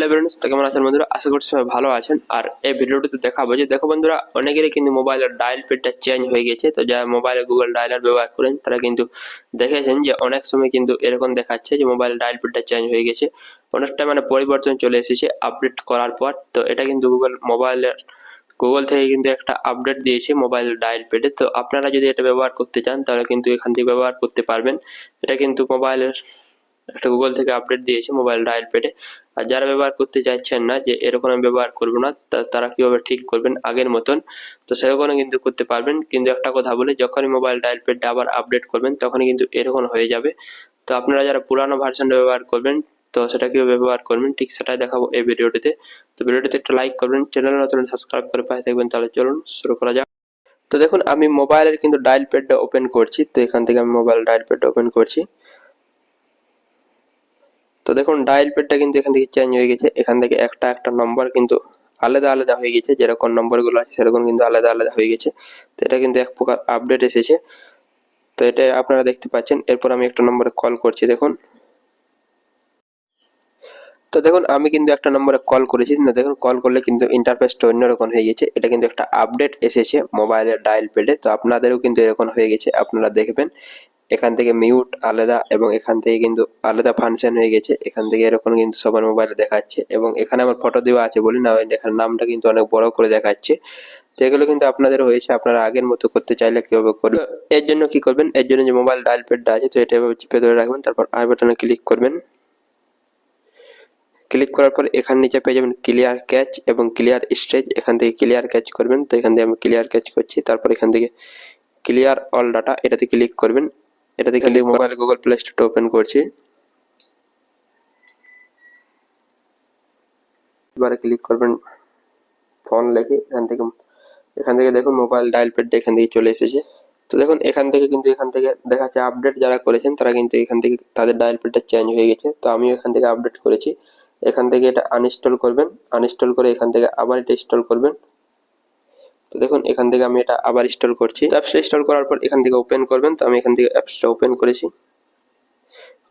Hello friends তো কেমন আছেন বন্ধুরা? আশা করছি সবাই ভালো আছেন। আর এই ভিডিওটিতে দেখাবো যে, দেখো বন্ধুরা, অনেকেরই কিন্তু মোবাইলের ডায়াল পেডটা চেঞ্জ হয়ে গেছে। তো যারা মোবাইলে গুগল ডায়ালার ব্যবহার করেন, তারা কিন্তু দেখেছেন যে, অনেক সময় কিন্তু এরকম দেখাচ্ছে যে মোবাইল ডায়াল পেডটা চেঞ্জ হয়ে গেছে। অনেকটা মানে পরিবর্তন চলে এসেছে আপডেট করার পর। তো এটা কিন্তু গুগল মোবাইলের গুগল থেকে কিন্তু একটা আপডেট দিয়েছে মোবাইল ডায়াল পেডে তো আপনারা যদি এটা ব্যবহার করতে চান, তাহলে কিন্তু এখান থেকে ব্যবহার করতে পারবেন। এটা কিন্তু মোবাইলের একটা গুগল থেকে আপডেট দিয়েছে মোবাইল ডায়াল পেডে আর যারা ব্যবহার করতে চাইছেন না যে এরকম আমি ব্যবহার করব না তারা কীভাবে ঠিক করবেন আগের মতন? তো সেরকম কিন্তু করতে পারবেন। কিন্তু একটা কথা বলি, যখনই মোবাইল ডায়াল পেডটা আবার আপডেট করবেন, তখনই কিন্তু এরকম হয়ে যাবে। তো আপনারা যারা পুরানো ভার্সনটা ব্যবহার করবেন, তো সেটা কীভাবে ব্যবহার করবেন, ঠিক সেটাই দেখাবো এই ভিডিওটিতে। তো ভিডিওটিতে একটা লাইক করবেন চ্যানেল নতুন সাবস্ক্রাইব করে পাশে থাকবেন, তাহলে চলুন শুরু করা যাক। তো দেখুন, আমি মোবাইলের কিন্তু ডায়াল প্যাডটা ওপেন করছি। তো এখান থেকে আমি মোবাইল ডায়াল প্যাডটা ওপেন করছি। তো দেখুন ডায়াল প্যাডটা কিন্তু এখান থেকে চেঞ্জ হয়ে গেছে। এখান থেকে একটা একটা নম্বর কিন্তু আলাদা আলাদা হয়ে গেছে। যেরকম নম্বরগুলো আছে, সেরকম কিন্তু আলাদা আলাদা হয়ে গেছে। তো এটা কিন্তু এক প্রকার আপডেট এসেছে। তো এটা আপনারা দেখতে পাচ্ছেন। এরপর আমি একটা নম্বরে কল করছি, দেখুন। তো দেখুন, আমি কিন্তু একটা নম্বরে কল করেছি। না, দেখুন কল করলে কিন্তু ইন্টারফেসটা অন্যরকম হয়ে গেছে। এটা কিন্তু একটা আপডেট এসেছে মোবাইলের ডায়াল প্যাডে তো আপনাদেরও কিন্তু এরকম হয়ে গেছে। আপনারা দেখবেন, এখান থেকে মিউট আলাদা এবং এখান থেকে কিন্তু আলাদা ফাংশন হয়ে গেছে। এখান থেকে এরকম কিন্তু সবার মোবাইলে দেখাচ্ছে এবং এখানে আমার ফটো দেওয়া আছে বলি না এখানে নামটা কিন্তু অনেক বড় করে দেখাচ্ছে। তো এগুলো কিন্তু আপনাদের হয়েছে। আপনারা আগের মতো করতে চাইলে কীভাবে করবেন? এর জন্য কি করবেন? এর জন্য যে মোবাইল ডায়াল প্যাডটা আছে, তো এটা এভাবে চিপে ধরে রাখবেন। তারপর আই বাটনে ক্লিক করবেন। ক্লিক করার পর এখান নিচে পেয়ে যাবেন ক্লিয়ার ক্যাচ এবং ক্লিয়ার স্টেজ এখান থেকে ক্লিয়ার ক্যাচ করবেন তো এখান থেকে আমি ক্লিয়ার ক্যাচ করছি। তারপর এখান থেকে ক্লিয়ার অল ডাটা এটাতে ক্লিক করবেন। এটাতে ক্লিক মোবাইল গুগল প্লে স্টোরটা ওপেন করছি। এবারে ক্লিক করবেন ফোন লেখে এখান থেকে এখান থেকে দেখুন মোবাইল ডায়াল প্যাডটা এখান থেকে চলে এসেছে। তো দেখুন এখান থেকে কিন্তু এখান থেকে দেখা যাচ্ছে আপডেট যারা করেছেন তারা কিন্তু এখান থেকে তাদের ডায়াল প্যাডটা চেঞ্জ হয়ে গেছে। তো আমিও এখান থেকে আপডেট করেছি। এখান থেকে এটা আনইনস্টল করবেন। আনইনস্টল করে এখান থেকে আবার এটা ইনস্টল করবেন। তো দেখুন, এখান থেকে আমি এটা আবার ইনস্টল করছি। অ্যাপসটা ইনস্টল করার পর এখান থেকে ওপেন করবেন। তো আমি এখান থেকে অ্যাপসটা ওপেন করেছি।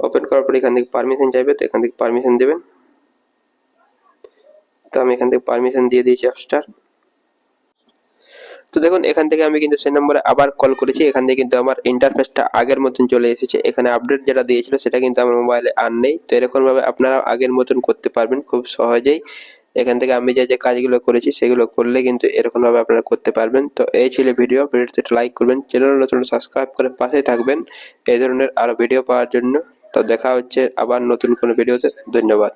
ওপেন করার পর এখান থেকে পারমিশন চাইবে, তো এখান থেকে পারমিশন দেবেন। তো আমি এখান থেকে পারমিশন দিয়ে দিয়েছি অ্যাপসটার তো দেখুন, এখান থেকে আমি কিন্তু সেই নম্বরে আবার কল করেছি। এখান থেকে কিন্তু আমার ইন্টারফেসটা আগের মতন চলে এসেছে। এখানে আপডেট যেটা দিয়েছিল, সেটা কিন্তু আমার মোবাইলে আর নেই। তো এরকম ভাবে আপনারা আগের মতন করতে পারবেন খুব সহজেই। এখান থেকে আমি যে যে কাজগুলো করেছি, সেগুলো করলে কিন্তু এরকম ভাবে আপনারা করতে পারবেন। তো এই ছিল ভিডিও ভিডিওতে লাইক করবেন। চ্যানেল নতুন সাবস্ক্রাইব করে পাশে থাকবেন। এই ধরনের আরও ভিডিও পাওয়ার জন্য। তো দেখা হচ্ছে আবার নতুন কোনো ভিডিওতে ধন্যবাদ।